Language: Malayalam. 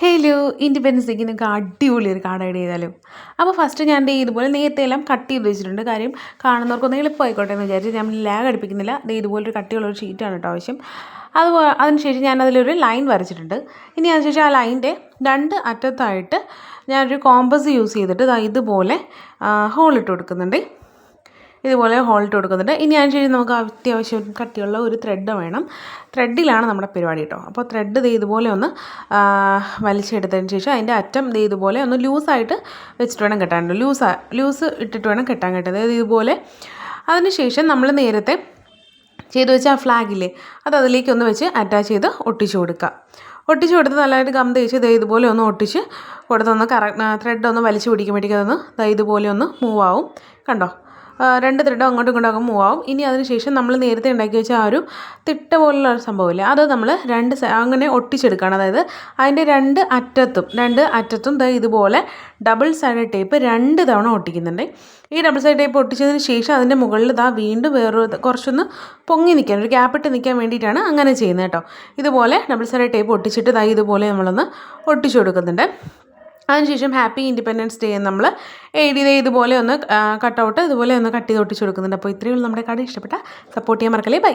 ഹലോ ഇൻഡിപെൻഡൻസ് ഡേക്ക് നിങ്ങൾക്ക് അടിപൊളി ഒരു കാർഡ് ഐഡിയ ചെയ്താലും? അപ്പോൾ ഫസ്റ്റ് ഞാൻ ദേ ഇതുപോലെ നേരത്തെ എല്ലാം കട്ട് ചെയ്ത് വെച്ചിട്ടുണ്ട്. കാര്യം കാണുന്നവർക്കൊന്നും എളുപ്പമായിക്കോട്ടെ എന്ന് വിചാരിച്ച് ഞാൻ ലാഗ് അടിപ്പിക്കുന്നില്ല. ദേ ഇതുപോലൊരു കട്ടിയുള്ള ഒരു ഷീറ്റാണ് കേട്ടോ ആവശ്യം. അത് അതിനുശേഷം ഞാൻ അതിലൊരു ലൈൻ വരച്ചിട്ടുണ്ട്. ഇനി അതിനുശേഷം ആ ലൈന്റെ രണ്ട് അറ്റത്തായിട്ട് ഞാനൊരു കോമ്പസ് യൂസ് ചെയ്തിട്ട് ഇതുപോലെ ഹോൾ ഇട്ട് കൊടുക്കുന്നുണ്ട്. ഇതുപോലെ ഹോൾട്ട് കൊടുക്കുന്നുണ്ട്. ഇനി ഞാൻ ശേഷം നമുക്ക് അത്യാവശ്യം കട്ടിയുള്ള ഒരു ത്രെഡ് വേണം. ത്രെഡിലാണ് നമ്മുടെ പരിപാടി കേട്ടോ. അപ്പോൾ ത്രെഡ് ദേ ഇതുപോലെ ഒന്ന് വലിച്ചെടുത്തതിന് ശേഷം അതിന്റെ അറ്റം ദേ ഇതുപോലെ ഒന്ന് ലൂസായിട്ട് വെച്ചിട്ട് വേണം കെട്ടാൻ ലൂസ് ലൂസ് ഇട്ടിട്ട് വേണം കെട്ടാൻ കേട്ടത് ഇതുപോലെ അതിന് ശേഷം നമ്മൾ നേരത്തെ ചെയ്തു വെച്ച ആ ഫ്ലാഗില്ലേ അത് അതിലേക്ക് ഒന്ന് വെച്ച് അറ്റാച്ച് ചെയ്ത് ഒട്ടിച്ചു കൊടുക്കുക. ഒട്ടിച്ച് കൊടുത്ത് നല്ലതായിട്ട് ഗം തേച്ച് ദേ ഇതുപോലെ ഒന്ന് ഒട്ടിച്ച് കൊടുത്തൊന്ന് കറക്റ്റ് ത്രെഡ് ഒന്ന് വലിച്ചു പിടിക്കുമ്പോഴേക്കും അതൊന്ന് ഇതുപോലെ ഒന്ന് മൂവ് ആവും. കണ്ടോ? രണ്ട് ത്രെഡും അങ്ങോട്ടും ഇങ്ങോട്ടും മൂവ് ആവും. ഇനി അതിനുശേഷം നമ്മൾ നേരത്തെ ഉണ്ടാക്കി വെച്ച ആ ഒരു തിട്ട പോലുള്ള ഒരു സംഭവമില്ലേ അത് നമ്മൾ രണ്ട് അങ്ങനെ ഒട്ടിച്ചെടുക്കുകയാണ് അതായത് അതിന്റെ രണ്ട് അറ്റത്തും രണ്ട് അറ്റത്തും ഇതുപോലെ ഡബിൾ സൈഡ് ടേപ്പ് രണ്ട് തവണ ഒട്ടിക്കുന്നുണ്ട്. ഈ ഡബിൾ സൈഡ് ടേപ്പ് ഒട്ടിച്ചതിന് ശേഷം അതിന്റെ മുകളിൽ ഇതാ വീണ്ടും വേറൊരു കുറച്ചൊന്ന് പൊങ്ങി നിൽക്കാൻ ഒരു ഗ്യാപ്പിട്ട് നിൽക്കാൻ വേണ്ടിയിട്ടാണ് അങ്ങനെ ചെയ്യുന്നത് കേട്ടോ. ഇതുപോലെ ഡബിൾ സൈഡ് ടേപ്പ് ഒട്ടിച്ചിട്ട് ഇതായി ഇതുപോലെ നമ്മളൊന്ന് ഒട്ടിച്ചു കൊടുക്കുന്നുണ്ട്. അതിനുശേഷം ഹാപ്പി ഇൻഡിപെൻഡൻസ് ഡേ നമ്മൾ എഴുതിയത് ഇതുപോലെ ഒന്ന് കട്ട് ഔട്ട് ഇതുപോലെ ഒന്ന് കട്ട് ചെയ്ത് ഒട്ടിച്ച് കൊടുക്കുന്നുണ്ട്. അപ്പോൾ ഇത്രയും നമ്മുടെ കട ഇഷ്ടപ്പെട്ട സപ്പോർട്ട് ചെയ്യാൻ മറക്കല്ലേ. ബൈ.